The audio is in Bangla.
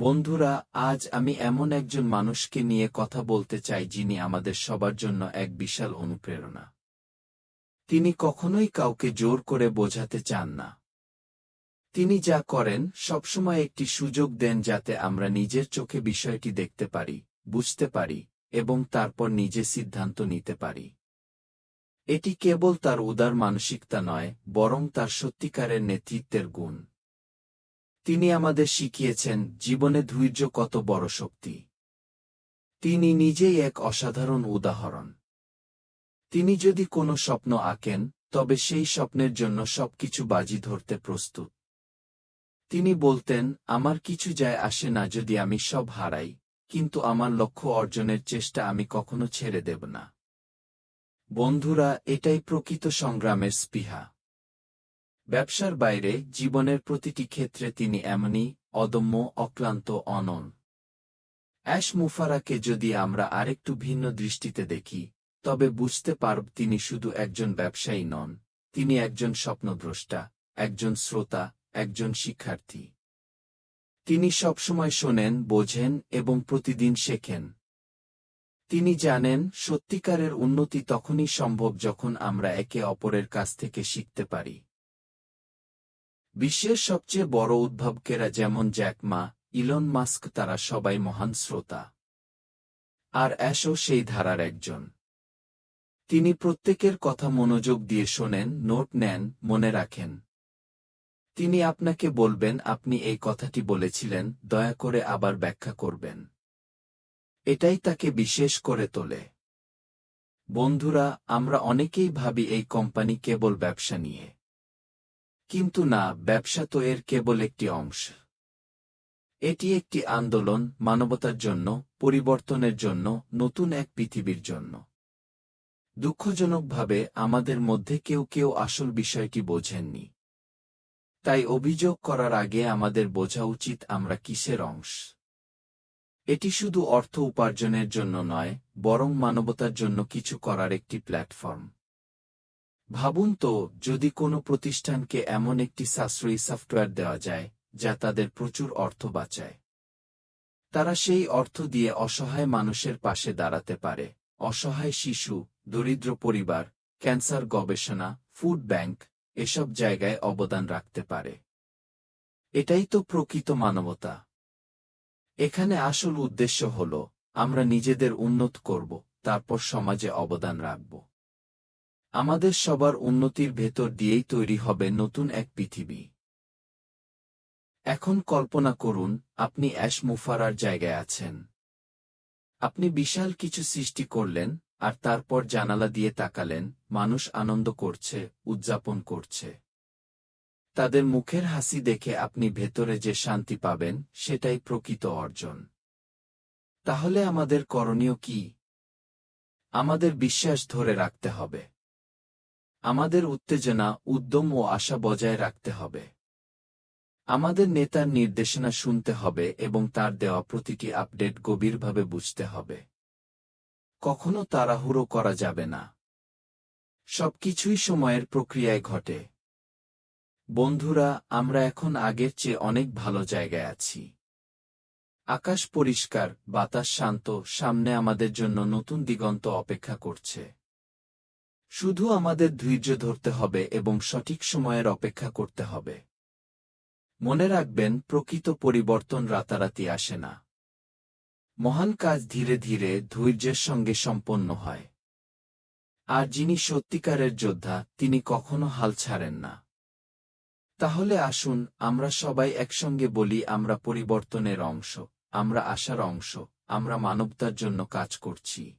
বন্ধুরা, আজ আমি এমন একজন মানুষকে নিয়ে কথা বলতে চাই যিনি আমাদের সবার জন্য এক বিশাল অনুপ্রেরণা। তিনি কখনোই কাউকে জোর করে বোঝাতে চান না। তিনি যা করেন, সবসময় একটি সুযোগ দেন যাতে আমরা নিজের চোখে বিষয়টি দেখতে পারি, বুঝতে পারি, এবং তারপর নিজে সিদ্ধান্ত নিতে পারি। এটি কেবল তার উদার মানসিকতা নয়, বরং তার সত্যিকারের নেতৃত্বের গুণ। তিনি আমাদের শিখিয়েছেন জীবনে ধৈর্য কত বড় শক্তি। তিনি নিজেই এক অসাধারণ উদাহরণ। তিনি যদি কোনো স্বপ্ন আঁকেন, তবে সেই স্বপ্নের জন্য সবকিছু বাজি ধরতে প্রস্তুত। তিনি বলতেন, আমার কিছু যায় আসে না যদি আমি সব হারাই, কিন্তু আমার লক্ষ্য অর্জনের চেষ্টা আমি কখনো ছেড়ে দেব না। বন্ধুরা, এটাই প্রকৃত সংগ্রামের স্পৃহা। ব্যবসার বাইরে জীবনের প্রতিটি ক্ষেত্রে তিনি এমনই অদম্য, অক্লান্ত, অনন। অ্যাশ মুফারাকে যদি আমরা আরেকটু ভিন্ন দৃষ্টিতে দেখি, তবে বুঝতে পারব তিনি শুধু একজন ব্যবসায়ী নন, তিনি একজন স্বপ্নদ্রষ্টা, একজন শ্রোতা, একজন শিক্ষার্থী। তিনি সবসময় শোনেন, বোঝেন এবং প্রতিদিন শেখেন। তিনি জানেন, সত্যিকারের উন্নতি তখনই সম্ভব যখন আমরা একে অপরের কাছ থেকে শিখতে পারি। বিশ্বের সবচেয়ে বড় উদ্ভাবকেরা যেমন জ্যাকমা ইলন মাস্ক তারা সবাই মহান শ্রোতা। আর অ্যাশও সেই ধারার একজন। তিনি প্রত্যেকের কথা মনোযোগ দিয়ে শোনেন, নোট নেন, মনে রাখেন। তিনি আপনাকে বলবেন, আপনি এই কথাটি বলেছিলেন, দয়া করে আবার ব্যাখ্যা করবেন। এটাই তাকে বিশেষ করে তোলে। বন্ধুরা, আমরা অনেকেই ভাবি এই কোম্পানি কেবল ব্যবসা নিয়ে। কিন্তু না, ব্যবসা তো এর কেবল একটি অংশ। এটি একটি আন্দোলন মানবতার জন্য, পরিবর্তনের জন্য, নতুন এক পৃথিবীর জন্য। দুঃখজনকভাবে আমাদের মধ্যে কেউ কেউ আসল বিষয়টি বোঝেননি। তাই অভিযোগ করার আগে আমাদের বোঝা উচিত আমরা কিসের অংশ। এটি শুধু অর্থ উপার্জনের জন্য নয়, বরং মানবতার জন্য কিছু করার একটি প্ল্যাটফর্ম। ভাবুন তো, যদি কোনো প্রতিষ্ঠানকে এমন একটি সাশ্রয়ী সফটওয়্যার দেওয়া যায়, যা তাদের প্রচুর অর্থ বাঁচায়। তারা সেই অর্থ দিয়ে অসহায় মানুষের পাশে দাঁড়াতে পারে। অসহায় শিশু, দরিদ্র পরিবার, ক্যান্সার গবেষণা, ফুড ব্যাংক, এসব জায়গায় অবদান রাখতে পারে। এটাই তো প্রকৃত মানবতা। এখানে আসল উদ্দেশ্য হল, আমরা নিজেদের উন্নত করব, তারপর সমাজে অবদান রাখব। আমাদের সবার উন্নতির ভেতর দিয়েই তৈরি হবে নতুন এক পৃথিবী। এখন কল্পনা করুন, আপনি অ্যাশ মুফারার জায়গায় আছেন। আপনি বিশাল কিছু সৃষ্টি করলেন, আর তারপর জানালা দিয়ে তাকালেন, মানুষ আনন্দ করছে, উদযাপন করছে। তাদের মুখের হাসি দেখে আপনি ভেতরে যে শান্তি পাবেন, সেটাই প্রকৃত অর্জন। তাহলে আমাদের করণীয় কি? আমাদের বিশ্বাস ধরে রাখতে হবে। আমাদের উত্তেজনা, উদ্যম ও আশা বজায় রাখতে হবে। আমাদের নেতার নির্দেশনা শুনতে হবে এবং তার দেওয়া প্রতিটি আপডেট গভীরভাবে বুঝতে হবে। কখনো তাড়াহুড়ো করা যাবে না। সবকিছুই সময়ের প্রক্রিয়ায় ঘটে। বন্ধুরা, আমরা এখন আগের চেয়ে অনেক ভালো জায়গায় আছি। আকাশ পরিষ্কার, বাতাস শান্ত, সামনে আমাদের জন্য নতুন দিগন্ত অপেক্ষা করছে। শুধু আমাদের ধৈর্য ধরতে হবে এবং সঠিক সময়ের অপেক্ষা করতে হবে। মনে রাখবেন, প্রকৃত পরিবর্তন রাতারাতি আসে না। মহান কাজ ধীরে ধীরে ধৈর্যের সঙ্গে সম্পন্ন হয়। আর যিনি সত্যিকারের যোদ্ধা, তিনি কখনো হাল ছাড়েন না। তাহলে আসুন, আমরা সবাই একসঙ্গে বলি, আমরা পরিবর্তনের অংশ, আমরা আশার অংশ, আমরা মানবতার জন্য কাজ করছি।